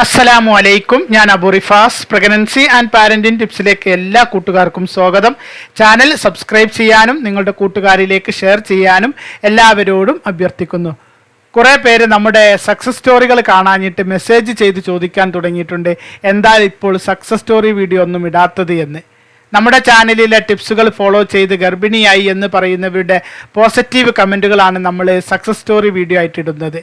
അസ്സലാമു അലൈക്കും ഞാൻ Abu Rifas. Pregnancy and parenting ടിപ്സിലേക്ക് എല്ലാ കൂട്ടുകാർക്കും സ്വാഗതം. ചാനൽ സബ്സ്ക്രൈബ് ചെയ്യാനും നിങ്ങളുടെ കൂട്ടുകാരിലേക്ക് ഷെയർ ചെയ്യാനും എല്ലാവരോടും അഭ്യർത്ഥിക്കുന്നു. കുറേ പേര് നമ്മുടെ സക്സസ് സ്റ്റോറികൾ കാണാഞ്ഞിട്ട് മെസ്സേജ് ചെയ്ത് ചോദിക്കാൻ തുടങ്ങിയിട്ടുണ്ട്. എന്താ ഇപ്പോൾ സക്സസ് സ്റ്റോറി വീഡിയോ ഒന്നും ഇടാത്തത് എന്ന്. നമ്മുടെ ചാനലിലെ ടിപ്സുകൾ ഫോളോ ചെയ്ത് ഗർഭിണിയായി എന്ന് പറയുന്നവരുടെ പോസിറ്റീവ് കമന്റുകളാണ് നമ്മൾ സക്സസ് സ്റ്റോറി വീഡിയോ ആയിട്ട് ഇടുന്നത്.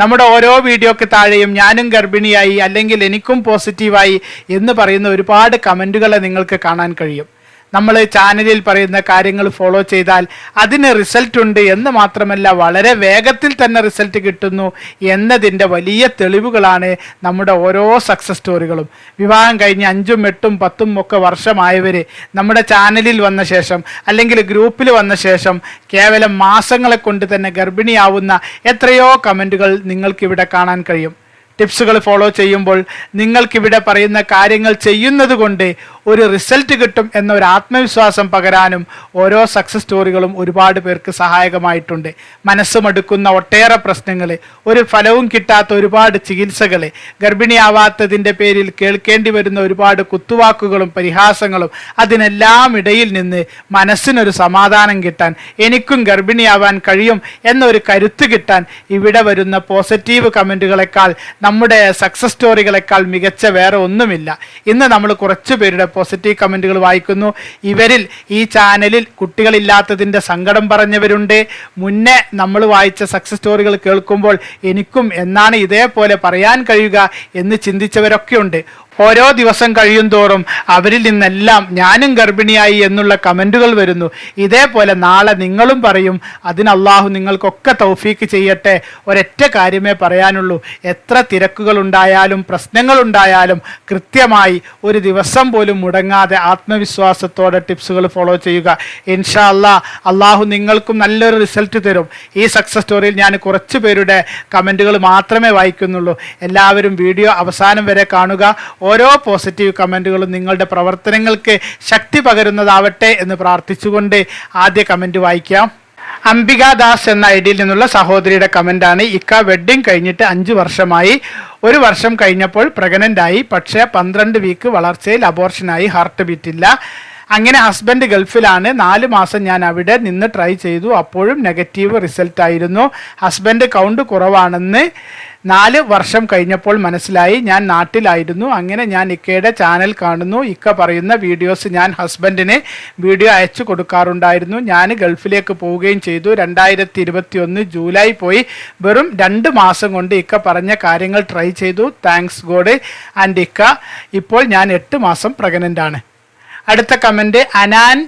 നമ്മുടെ ഓരോ വീഡിയോക്ക് താഴെയും ഞാനും ഗർഭിണിയായി അല്ലെങ്കിൽ എനിക്കും പോസിറ്റീവായി എന്ന് പറയുന്ന ഒരുപാട് കമന്റുകളെ നിങ്ങൾക്ക് കാണാൻ കഴിയും. നമ്മൾ ചാനലിൽ പറയുന്ന കാര്യങ്ങൾ ഫോളോ ചെയ്താൽ അതിന് റിസൾട്ട് ഉണ്ട് എന്ന് മാത്രമല്ല വളരെ വേഗത്തിൽ തന്നെ റിസൾട്ട് കിട്ടുന്നു എന്നതിന്റെ വലിയ തെളിവുകളാണ് നമ്മുടെ ഓരോ സക്സസ് സ്റ്റോറികളും വിവാഹം കഴിഞ്ഞ് അഞ്ചും എട്ടും പത്തും ഒക്കെ വർഷമായവർ നമ്മുടെ ചാനലിൽ വന്ന ശേഷം അല്ലെങ്കിൽ ഗ്രൂപ്പിൽ വന്ന ശേഷം കേവലം മാസങ്ങളെ കൊണ്ട് തന്നെ ഗർഭിണിയാവുന്ന എത്രയോ കമന്റുകൾ നിങ്ങൾക്കിവിടെ കാണാൻ കഴിയും. ടിപ്സുകൾ ഫോളോ ചെയ്യുമ്പോൾ നിങ്ങൾക്കിവിടെ പറയുന്ന കാര്യങ്ങൾ ചെയ്യുന്നത് കൊണ്ട് ഒരു റിസൾട്ട് കിട്ടും എന്ന ഒരു ആത്മവിശ്വാസം പകരാനും ഓരോ സക്സസ് സ്റ്റോറികളും ഒരുപാട് പേർക്ക് സഹായകമായിട്ടുണ്ട്. മനസ്സുമടുക്കുന്ന ഒട്ടേറെ പ്രശ്നങ്ങൾ ഒരു ഫലവും കിട്ടാത്ത ഒരുപാട് ചികിത്സകൾ ഗർഭിണിയാവാത്തതിന്റെ പേരിൽ കേൾക്കേണ്ടി വരുന്ന ഒരുപാട് കുത്തുവാക്കുകളും പരിഹാസങ്ങളും അതിനെല്ലാം ഇടയിൽ നിന്ന് മനസ്സിനൊരു സമാധാനം കിട്ടാൻ എനിക്കും ഗർഭിണിയാവാൻ കഴിയും എന്നൊരു കരുത്ത് കിട്ടാൻ ഇവിടെ വരുന്ന പോസിറ്റീവ് കമന്റുകളെക്കാൾ നമ്മുടെ സക്സസ് സ്റ്റോറികളെക്കാൾ മികച്ച വേറെ ഒന്നുമില്ല. ഇന്ന് നമ്മൾ കുറച്ച് പേരുടെ പോസിറ്റീവ് കമന്റുകൾ വായിക്കുന്നു. ഇവരിൽ ഈ ചാനലിൽ കുട്ടികളില്ലാത്തതിന്റെ സങ്കടം പറഞ്ഞവരുണ്ട്. മുന്നേ നമ്മൾ വായിച്ച സക്സസ് സ്റ്റോറികൾ കേൾക്കുമ്പോൾ എനിക്കും എന്നാണ് ഇതേപോലെ പറയാൻ കഴിയുക എന്ന് ചിന്തിച്ചവരൊക്കെ ഉണ്ട് ഓരോ ദിവസം കഴിയും തോറും അവരിൽ നിന്നെല്ലാം ഞാനും ഗർഭിണിയായി എന്നുള്ള കമന്റുകൾ വരുന്നു. ഇതേപോലെ നാളെ നിങ്ങളും പറയും അതിന് അള്ളാഹു നിങ്ങൾക്കൊക്കെ തൗഫീക്ക് ചെയ്യട്ടെ. ഒരൊറ്റ കാര്യമേ പറയാനുള്ളൂ. എത്ര തിരക്കുകൾ ഉണ്ടായാലും പ്രശ്നങ്ങൾ ഉണ്ടായാലും കൃത്യമായി ഒരു ദിവസം പോലും മുടങ്ങാതെ ആത്മവിശ്വാസത്തോടെ ടിപ്സുകൾ ഫോളോ ചെയ്യുക. ഇൻഷാ അല്ലാ അള്ളാഹു നിങ്ങൾക്കും നല്ലൊരു റിസൾട്ട് തരും. ഈ സക്സസ് സ്റ്റോറിയിൽ ഞാൻ കുറച്ച് പേരുടെ കമന്റുകൾ മാത്രമേ വായിക്കുന്നുള്ളൂ. എല്ലാവരും വീഡിയോ അവസാനം വരെ കാണുക. ഓരോ പോസിറ്റീവ് കമന്റുകളും നിങ്ങളുടെ പ്രവർത്തനങ്ങൾക്ക് ശക്തി പകരുന്നതാവട്ടെ എന്ന് പ്രാർത്ഥിച്ചുകൊണ്ട് ആദ്യ കമന്റ് വായിക്കാം. അംബികാദാസ് എന്ന ഐഡിയിൽ നിന്നുള്ള സഹോദരിയുടെ കമന്റാണ് ഇക്ക വെഡ്ഡിങ് കഴിഞ്ഞിട്ട് അഞ്ച് വർഷമായി. ഒരു വർഷം കഴിഞ്ഞപ്പോൾ പ്രഗ്നന്റായി പക്ഷേ പന്ത്രണ്ട് വീക്ക് വളർച്ചയിൽ അബോർഷനായി ഹാർട്ട് ബീറ്റില്ല അങ്ങനെ ഹസ്ബൻഡ് ഗൾഫിലാണ്. നാല് മാസം ഞാൻ അവിടെ നിന്ന് ട്രൈ ചെയ്തു. അപ്പോഴും നെഗറ്റീവ് റിസൾട്ട് ആയിരുന്നു. ഹസ്ബൻഡ് കൗണ്ട് കുറവാണെന്ന് നാല് വർഷം കഴിഞ്ഞപ്പോൾ മനസ്സിലായി. ഞാൻ നാട്ടിലായിരുന്നു. അങ്ങനെ ഞാൻ ഇക്കയുടെ ചാനൽ കാണുന്നു. ഇക്ക പറയുന്ന വീഡിയോസ് ഞാൻ ഹസ്ബൻഡിന് വീഡിയോ അയച്ചു കൊടുക്കാറുണ്ടായിരുന്നു. ഞാൻ ഗൾഫിലേക്ക് പോവുകയും ചെയ്തു. രണ്ടായിരത്തി ഇരുപത്തി ഒന്ന് ജൂലൈ പോയി. വെറും രണ്ട് മാസം കൊണ്ട് ഇക്ക പറഞ്ഞ കാര്യങ്ങൾ ട്രൈ ചെയ്തു. താങ്ക്സ് ഗോഡ് ആൻഡ് ഇക്ക ഇപ്പോൾ ഞാൻ എട്ട് മാസം പ്രഗ്നന്റ് ആണ്. അടുത്ത കമന്റ് അനാൻ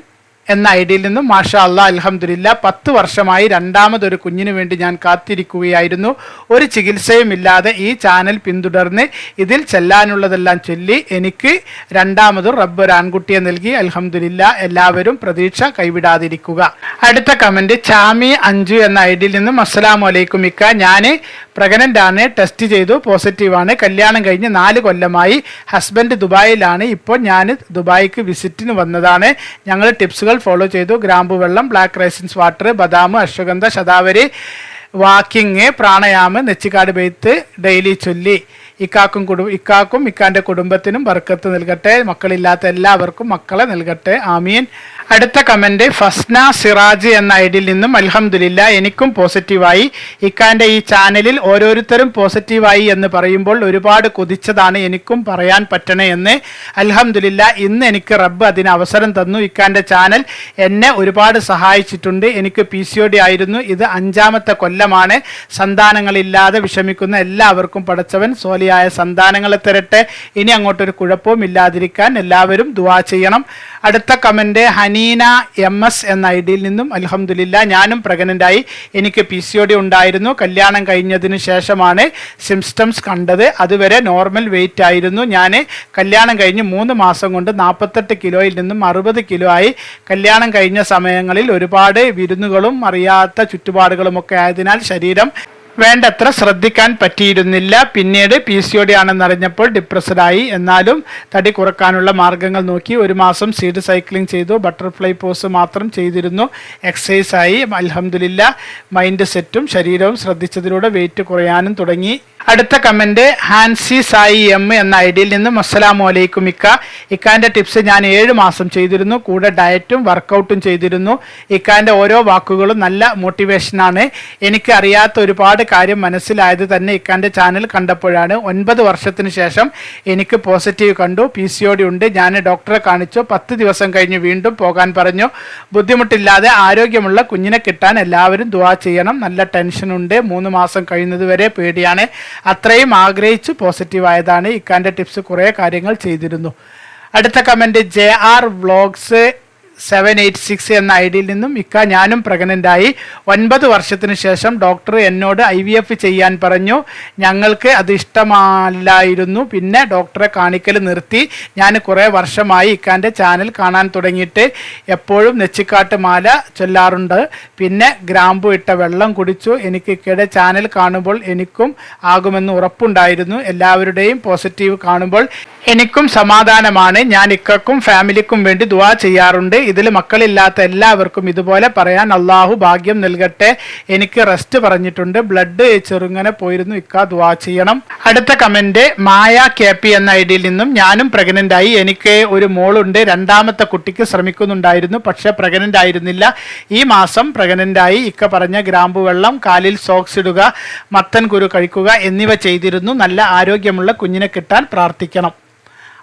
എന്ന ഐ ഡിയിൽ നിന്നും മാഷ അള്ളാ അൽഹംദുലില്ല പത്ത് വർഷമായി രണ്ടാമതൊരു കുഞ്ഞിന് വേണ്ടി ഞാൻ കാത്തിരിക്കുകയായിരുന്നു. ഒരു ചികിത്സയും ഇല്ലാതെ ഈ ചാനൽ പിന്തുടർന്ന് ഇതിൽ ചെല്ലാനുള്ളതെല്ലാം ചൊല്ലി എനിക്ക് രണ്ടാമത് റബ്ബ് ഒരു ആൺകുട്ടിയെ നൽകി. അൽഹംദുലില്ല എല്ലാവരും പ്രതീക്ഷ കൈവിടാതിരിക്കുക. അടുത്ത കമന്റ് ചാമി അഞ്ചു എന്ന ഐ ഡിയിൽ നിന്നും അസ്സലാമു അലൈക്കും ഇക്ക. ഞാൻ പ്രഗ്നന്റ് ആണ് ടെസ്റ്റ് ചെയ്തു പോസിറ്റീവാണ്. കല്യാണം കഴിഞ്ഞ് നാല് കൊല്ലമായി ഹസ്ബൻഡ് ദുബായിലാണ്. ഇപ്പോൾ ഞാൻ ദുബായിക്ക് വിസിറ്റിന് വന്നതാണ്. ഞങ്ങൾ ടിപ്സുകൾ ഫോളോ ചെയ്തു. ഗ്രാമ്പു വെള്ളം ബ്ലാക്ക് റൈസിൻസ് വാട്ടർ ബദാം അശ്വഗന്ധ ശതാവരി വാക്കിങ് പ്രാണയാമം നെച്ചിക്കാട് ബെയ്ത്ത് ഡെയിലി ചൊല്ലി. ഇക്കാക്കും കുടു ഇക്കാക്കും ഇക്കാന്റെ കുടുംബത്തിനും ബർക്കത്ത് നൽകട്ടെ. മക്കളില്ലാത്ത എല്ലാവർക്കും മക്കളെ നൽകട്ടെ. ആമീൻ. അടുത്ത കമന്റ് ഫസ്ന സിറാജ് എന്ന ഐഡിയിൽ നിന്നും അൽഹമുല്ല എനിക്കും പോസിറ്റീവായി. ഇക്കാന്റെ ഈ ചാനലിൽ ഓരോരുത്തരും പോസിറ്റീവായി എന്ന് പറയുമ്പോൾ ഒരുപാട് കൊതിച്ചതാണ് എനിക്കും പറയാൻ പറ്റണേ എന്ന്. അൽഹമുല്ല ഇന്ന് എനിക്ക് റബ്ബ് അതിന് അവസരം തന്നു. ഇക്കാന്റെ ചാനൽ എന്നെ ഒരുപാട് സഹായിച്ചിട്ടുണ്ട്. എനിക്ക് പി സി ഒ ഡി ആയിരുന്നു. ഇത് അഞ്ചാമത്തെ കൊല്ലമാണ്. സന്താനങ്ങളില്ലാതെ വിഷമിക്കുന്ന എല്ലാവർക്കും പടച്ചവൻ സോലിയായ സന്താനങ്ങളെ തരട്ടെ. ഇനി അങ്ങോട്ടൊരു കുഴപ്പവും ഇല്ലാതിരിക്കാൻ എല്ലാവരും ദുവാ ചെയ്യണം. അടുത്ത കമന്റ് ഹനീന എം എസ് എന്ന ഐ ഡിയിൽ നിന്നും അലഹമുല്ല ഞാനും പ്രഗ്നന്റായി എനിക്ക് പി സി ഒ ഡി ഉണ്ടായിരുന്നു. കല്യാണം കഴിഞ്ഞതിന് ശേഷമാണ് സിംസ്റ്റംസ് കണ്ടത്. അതുവരെ നോർമൽ വെയിറ്റ് ആയിരുന്നു. ഞാൻ കല്യാണം കഴിഞ്ഞ് മൂന്ന് മാസം കൊണ്ട് നാൽപ്പത്തെട്ട് കിലോയിൽ നിന്നും അറുപത് കിലോ ആയി. കല്യാണം കഴിഞ്ഞ സമയങ്ങളിൽ ഒരുപാട് വിരുന്നുകളും അറിയാത്ത ചുറ്റുപാടുകളും ഒക്കെ ആയതിനാൽ ശരീരം വേണ്ടത്ര ശ്രദ്ധിക്കാൻ പറ്റിയിരുന്നില്ല. പിന്നീട് പി സി ഒ ഡി ആണെന്നറിഞ്ഞപ്പോൾ ഡിപ്രസ്ഡായി. എന്നാലും തടി കുറക്കാനുള്ള മാർഗങ്ങൾ നോക്കി ഒരു മാസം സീഡ് സൈക്ലിംഗ് ചെയ്തു. ബട്ടർഫ്ലൈ പോസ് മാത്രം ചെയ്തിരുന്നു. എക്സസൈസായി. അലഹമില്ല മൈൻഡ് സെറ്റും ശരീരവും ശ്രദ്ധിച്ചതിലൂടെ വെയിറ്റ് കുറയാനും തുടങ്ങി. അടുത്ത കമന്റ് ഹാൻസി സായി എം എന്ന ഐ ഡിയിൽ നിന്നും അസ്സലാമു അലൈക്കും ഇക്ക. ഇക്കാന്റെ ടിപ്സ് ഞാൻ ഏഴ് മാസം ചെയ്തിരുന്നു. കൂടെ ഡയറ്റും വർക്കൗട്ടും ചെയ്തിരുന്നു. ഇക്കാന്റെ ഓരോ വാക്കുകളും നല്ല മോട്ടിവേഷനാണ് എനിക്ക് അറിയാത്ത ഒരുപാട് കാര്യം മനസ്സിലായത് തന്നെ ഇക്കാന്റെ ചാനൽ കണ്ടപ്പോഴാണ്. ഒൻപത് വർഷത്തിന് ശേഷം എനിക്ക് പോസിറ്റീവ് കണ്ടു. പി സി ഉണ്ട്. ഞാൻ ഡോക്ടറെ കാണിച്ചു. പത്ത് ദിവസം കഴിഞ്ഞ് വീണ്ടും പോകാൻ പറഞ്ഞു. ബുദ്ധിമുട്ടില്ലാതെ ആരോഗ്യമുള്ള കുഞ്ഞിനെ കിട്ടാൻ എല്ലാവരും ദുവാ ചെയ്യണം. നല്ല ടെൻഷനുണ്ട് മൂന്ന് മാസം കഴിയുന്നത് വരെ പേടിയാണ്. അത്രയും ആഗ്രഹിച്ച് പോസിറ്റീവ് ആയതാണ്. ഇക്കാന്റെ ടിപ്സ് കുറേ കാര്യങ്ങൾ ചെയ്തിരുന്നു. അടുത്ത comment J R vlogs seven eight six എന്ന ഐ ഡിയിൽ നിന്നും ഇക്ക ഞാനും പ്രഗ്നന്റായി ഒൻപത് വർഷത്തിന് ശേഷം ഡോക്ടർ എന്നോട് ഐ വി എഫ് ചെയ്യാൻ പറഞ്ഞു. ഞങ്ങൾക്ക് അത് ഇഷ്ടമല്ലായിരുന്നു. പിന്നെ ഡോക്ടറെ കാണിക്കൽ നിർത്തി. ഞാൻ കുറേ വർഷമായി ഇക്കാന്റെ ചാനൽ കാണാൻ തുടങ്ങിയിട്ട് എപ്പോഴും നെച്ചിക്കാട്ട് മാല ചൊല്ലാറുണ്ട്. പിന്നെ ഗ്രാമ്പു ഇട്ട വെള്ളം കുടിച്ചു. എനിക്ക് ഇക്കയുടെ ചാനൽ കാണുമ്പോൾ എനിക്കും ആകുമെന്ന് ഉറപ്പുണ്ടായിരുന്നു. എല്ലാവരുടെയും പോസിറ്റീവ് കാണുമ്പോൾ എനിക്കും സമാധാനമാണ്. ഞാൻ ഇക്കക്കും ഫാമിലിക്കും വേണ്ടി ദുവാ ചെയ്യാറുണ്ട്. ഇതിൽ മക്കളില്ലാത്ത എല്ലാവർക്കും ഇതുപോലെ പറയാൻ അള്ളാഹു ഭാഗ്യം നൽകട്ടെ. എനിക്ക് റെസ്റ്റ് പറഞ്ഞിട്ടുണ്ട്. ബ്ലഡ് ചെറുങ്ങനെ പോയിരുന്നു. ഇക്ക ദുവാ ചെയ്യണം. അടുത്ത കമന്റ് മായ കെ പി എന്ന ഐ ഡിയിൽ നിന്നും ഞാനും പ്രഗ്നന്റ് ആയി. എനിക്ക് ഒരു മോളുണ്ട്. രണ്ടാമത്തെ കുട്ടിക്ക് ശ്രമിക്കുന്നുണ്ടായിരുന്നു. പക്ഷെ പ്രഗ്നന്റ് ആയിരുന്നില്ല. ഈ മാസം പ്രഗ്നന്റ് ആയി. ഇക്ക പറഞ്ഞ ഗ്രാമ്പു വെള്ളം കാലിൽ സോക്സ് ഇടുക മത്തൻ കുരു കഴിക്കുക എന്നിവ ചെയ്തിരുന്നു. നല്ല ആരോഗ്യമുള്ള കുഞ്ഞിനെ കിട്ടാൻ പ്രാർത്ഥിക്കണം.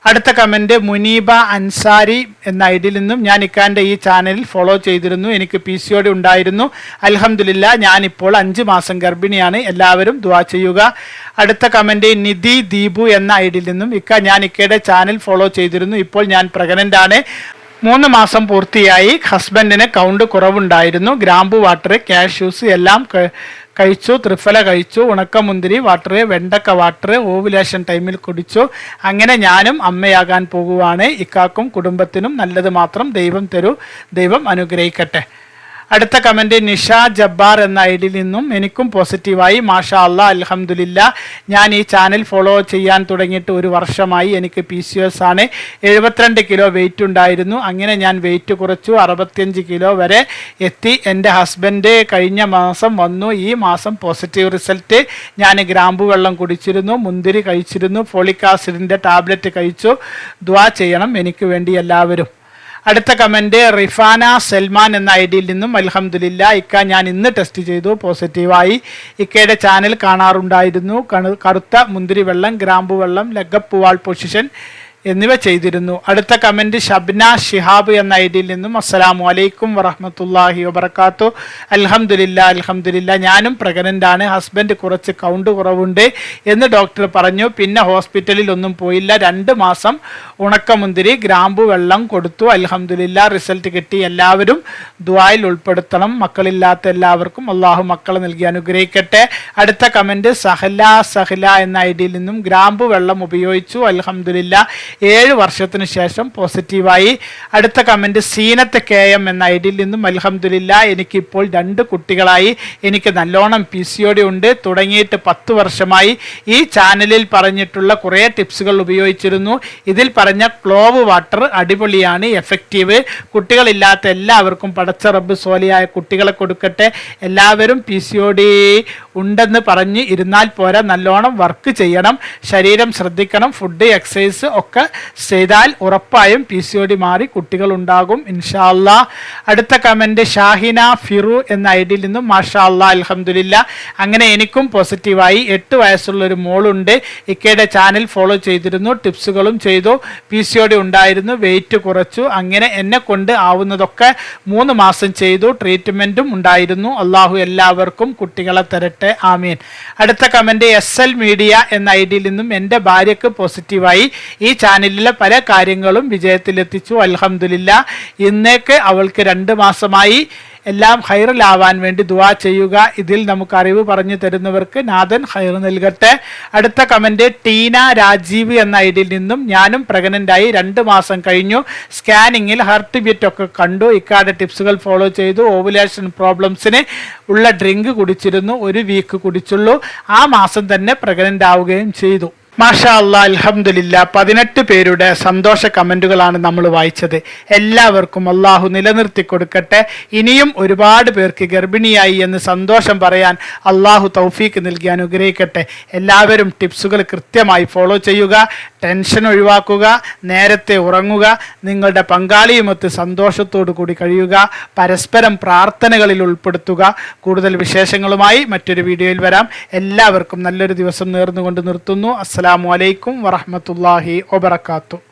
അടുത്ത കമന്റ് മുനീബ അൻസാരി എന്ന ഐഡിയിൽ നിന്നും ഞാൻ ഇക്കാന്റെ ഈ ചാനലിൽ ഫോളോ ചെയ്തിരുന്നു. എനിക്ക് പി സി ഒ ഉണ്ടായിരുന്നു. അലഹമില്ല ഞാനിപ്പോൾ അഞ്ച് മാസം ഗർഭിണിയാണ്. എല്ലാവരും ദുവാ ചെയ്യുക. അടുത്ത കമന്റ് നിധി ദീപു എന്ന ഐഡിയിൽ നിന്നും ഇക്ക ഞാൻ ഇക്കയുടെ ചാനൽ ഫോളോ ചെയ്തിരുന്നു. ഇപ്പോൾ ഞാൻ പ്രഗ്നന്റ് ആണ്. മൂന്ന് മാസം പൂർത്തിയായി ഹസ്ബൻഡിന് കൗണ്ട് കുറവുണ്ടായിരുന്നു. ഗ്രാമ്പു വാട്ടർ കാഷ്യൂസ് എല്ലാം കഴിച്ചു ത്രിഫല കഴിച്ചു ഉണക്കമുന്തിരി വാട്ടർ വെണ്ടക്ക വാട്ടർ ഓവുലേഷൻ ടൈമിൽ കുടിച്ചു. അങ്ങനെ ഞാനും അമ്മയാകാൻ പോകുവാണ്. ഇക്കാക്കും കുടുംബത്തിനും നല്ലത് മാത്രം ദൈവം തരൂ. ദൈവം അനുഗ്രഹിക്കട്ടെ. അടുത്ത കമന്റ് നിഷ ജബ്ബാർ എന്ന ഐ ഡിയിൽ നിന്നും എനിക്കും പോസിറ്റീവായി മാഷാ അല്ല അലഹമുല്ല ഞാൻ ഈ ചാനൽ ഫോളോ ചെയ്യാൻ തുടങ്ങിയിട്ട് ഒരു വർഷമായി എനിക്ക് പി സി എസ് ആണ്. എഴുപത്തിരണ്ട് കിലോ വെയിറ്റ് ഉണ്ടായിരുന്നു. അങ്ങനെ ഞാൻ വെയിറ്റ് കുറച്ചു. അറുപത്തിയഞ്ച് കിലോ വരെ എത്തി. എന്റെ ഹസ്ബൻഡ് കഴിഞ്ഞ മാസം വന്നു. ഈ മാസം പോസിറ്റീവ് റിസൾട്ട് ഞാൻ ഗ്രാമ്പു വെള്ളം കുടിച്ചിരുന്നു മുന്തിരി കഴിച്ചിരുന്നു ഫോളിക് ആസിഡിന്റെ ടാബ്ലറ്റ് കഴിച്ചു. ദ്വാ ചെയ്യണം എനിക്ക് വേണ്ടി എല്ലാവരും. അടുത്ത കമന്റ് റിഫാന സൽമാൻ എന്ന ഐ ഡിയിൽ നിന്നും അൽഹമുല്ല ഇക്ക ഞാൻ ഇന്ന് ടെസ്റ്റ് ചെയ്തു പോസിറ്റീവായി ഇക്കയുടെ ചാനൽ കാണാറുണ്ടായിരുന്നു. കണു കറുത്ത മുന്തിരി വെള്ളം ഗ്രാമ്പു വെള്ളം ലഗപ്പുവാൾ പൊസിഷൻ എന്നിവ ചെയ്തിരുന്നു. അടുത്ത കമന്റ് ഷബ്ന ഷിഹാബ് എന്ന ഐ ഡിയിൽ നിന്നും അസ്സലാമു അലൈക്കും വറഹമത്തല്ലാഹി വബർക്കാത്തു അലഹമുല്ല അലഹമുല്ല ഞാനും പ്രഗ്നന്റ് ആണ് ഹസ്ബൻഡ് കുറച്ച് കൗണ്ട് കുറവുണ്ട് എന്ന് ഡോക്ടർ പറഞ്ഞു. പിന്നെ ഹോസ്പിറ്റലിൽ ഒന്നും പോയില്ല. രണ്ട് മാസം ഉണക്കമുന്തിരി ഗ്രാമ്പു വെള്ളം കൊടുത്തു. അലഹമുല്ല റിസൾട്ട് കിട്ടി. എല്ലാവരും ദ്വായിൽ ഉൾപ്പെടുത്തണം. മക്കളില്ലാത്ത എല്ലാവർക്കും അള്ളാഹു മക്കളെ നൽകി അനുഗ്രഹിക്കട്ടെ. അടുത്ത കമന്റ് സഹല സഹല എന്ന ഐ ഡിയിൽ നിന്നും ഗ്രാമ്പു വെള്ളം ഉപയോഗിച്ചു. അൽഹംദുലില്ല ഏഴ് വർഷത്തിന് ശേഷം പോസിറ്റീവായി. അടുത്ത കമന്റ് സീനത്ത് കെ എം എന്ന ഐ ഡിയിൽ നിന്നും അൽഹംദുലില്ല എനിക്കിപ്പോൾ രണ്ട് കുട്ടികളായി. എനിക്ക് നല്ലോണം പി സി ഒ ഡി ഉണ്ട്. തുടങ്ങിയിട്ട് പത്ത് വർഷമായി. ഈ ചാനലിൽ പറഞ്ഞിട്ടുള്ള കുറേ ടിപ്സുകൾ ഉപയോഗിച്ചിരുന്നു. ഇതിൽ പറഞ്ഞ ക്ലോവ് വാട്ടർ അടിപൊളിയാണ് എഫക്റ്റീവ് കുട്ടികളില്ലാത്ത എല്ലാവർക്കും പടച്ച റബ്ബ് സോലിയായ കുട്ടികളെ കൊടുക്കട്ടെ. എല്ലാവരും പി സി ഒ ഡി ഉണ്ടെന്ന് പറഞ്ഞ് ഇരുന്നാൽ പോരാ. നല്ലോണം വർക്ക് ചെയ്യണം. ശരീരം ശ്രദ്ധിക്കണം. ഫുഡ് എക്സസൈസ് ഒക്കെ ചെയ്താൽ ഉറപ്പായും പി സി ഒ ഡി മാറി കുട്ടികൾ ഉണ്ടാകും ഇൻഷാല്ല അടുത്ത കമന്റ് ഷാഹിന ഫിറു എന്ന ഐ ഡിയിൽ നിന്നും മാഷാ അല്ലാ അലഹമുല്ല അങ്ങനെ എനിക്കും പോസിറ്റീവായി എട്ട് വയസ്സുള്ള ഒരു മോളുണ്ട്. ഇക്കയുടെ ചാനൽ ഫോളോ ചെയ്തിരുന്നു ടിപ്സുകളും ചെയ്തു. പി സി ഒ ഡി ഉണ്ടായിരുന്നു വെയിറ്റ് കുറച്ചു. അങ്ങനെ എന്നെ കൊണ്ട് ആവുന്നതൊക്കെ മൂന്ന് മാസം ചെയ്തു. ട്രീറ്റ്മെന്റും ഉണ്ടായിരുന്നു. അള്ളാഹു എല്ലാവർക്കും കുട്ടികളെ തരട്ടെ. ആമീൻ. അടുത്ത കമന്റ് എസ് എൽ മീഡിയ എന്ന ഐ ഡിയിൽ നിന്നും എന്റെ ഭാര്യയ്ക്ക് പോസിറ്റീവായി ഈ ചാനലിലെ പല കാര്യങ്ങളും വിജയത്തിലെത്തിച്ചു. അൽഹംദുലില്ല ഇന്നേക്ക് അവൾക്ക് രണ്ട് മാസമായി എല്ലാം ഹൈറിലാവാൻ വേണ്ടി ദുവാ ചെയ്യുക. ഇതിൽ നമുക്ക് അറിവ് പറഞ്ഞു തരുന്നവർക്ക് നാഥൻ ഹൈർ നൽകട്ടെ. അടുത്ത കമന്റ് ടീന രാജീവ് എന്ന ഐ ഡിയിൽ നിന്നും ഞാനും പ്രഗ്നന്റായി രണ്ട് മാസം കഴിഞ്ഞു. സ്കാനിങ്ങിൽ ഹാർട്ട് ബീറ്റ് ഒക്കെ കണ്ടു. ഇക്കാട് ടിപ്സുകൾ ഫോളോ ചെയ്തു. ഓവുലേഷൻ പ്രോബ്ലംസിന് ഉള്ള ഡ്രിങ്ക് കുടിച്ചിരുന്നു. ഒരു വീക്ക് കുടിച്ചുള്ളൂ. ആ മാസം തന്നെ പ്രഗ്നന്റ് ആവുകയും ചെയ്തു. മാഷാ അള്ളാ അലഹമില്ല പതിനെട്ട് പേരുടെ സന്തോഷ കമന്റുകളാണ് നമ്മൾ വായിച്ചത്. എല്ലാവർക്കും അള്ളാഹു നിലനിർത്തി കൊടുക്കട്ടെ. ഇനിയും ഒരുപാട് പേർക്ക് ഗർഭിണിയായി എന്ന് സന്തോഷം പറയാൻ അള്ളാഹു തൗഫീക്ക് നൽകി അനുഗ്രഹിക്കട്ടെ. എല്ലാവരും ടിപ്സുകൾ കൃത്യമായി ഫോളോ ചെയ്യുക. ടെൻഷൻ ഒഴിവാക്കുക നേരത്തെ ഉറങ്ങുക നിങ്ങളുടെ പങ്കാളിയുമൊത്ത് സന്തോഷത്തോടു കൂടി കഴിയുക പരസ്പരം പ്രാർത്ഥനകളിൽ ഉൾപ്പെടുത്തുക. കൂടുതൽ വിശേഷങ്ങളുമായി മറ്റൊരു വീഡിയോയിൽ വരാം. എല്ലാവർക്കും നല്ലൊരു ദിവസം നേർന്നുകൊണ്ട് നിർത്തുന്നു. അസ്സാം വലൈക്കും വറഹമത്തല്ലാഹി വബറകാതുഹു.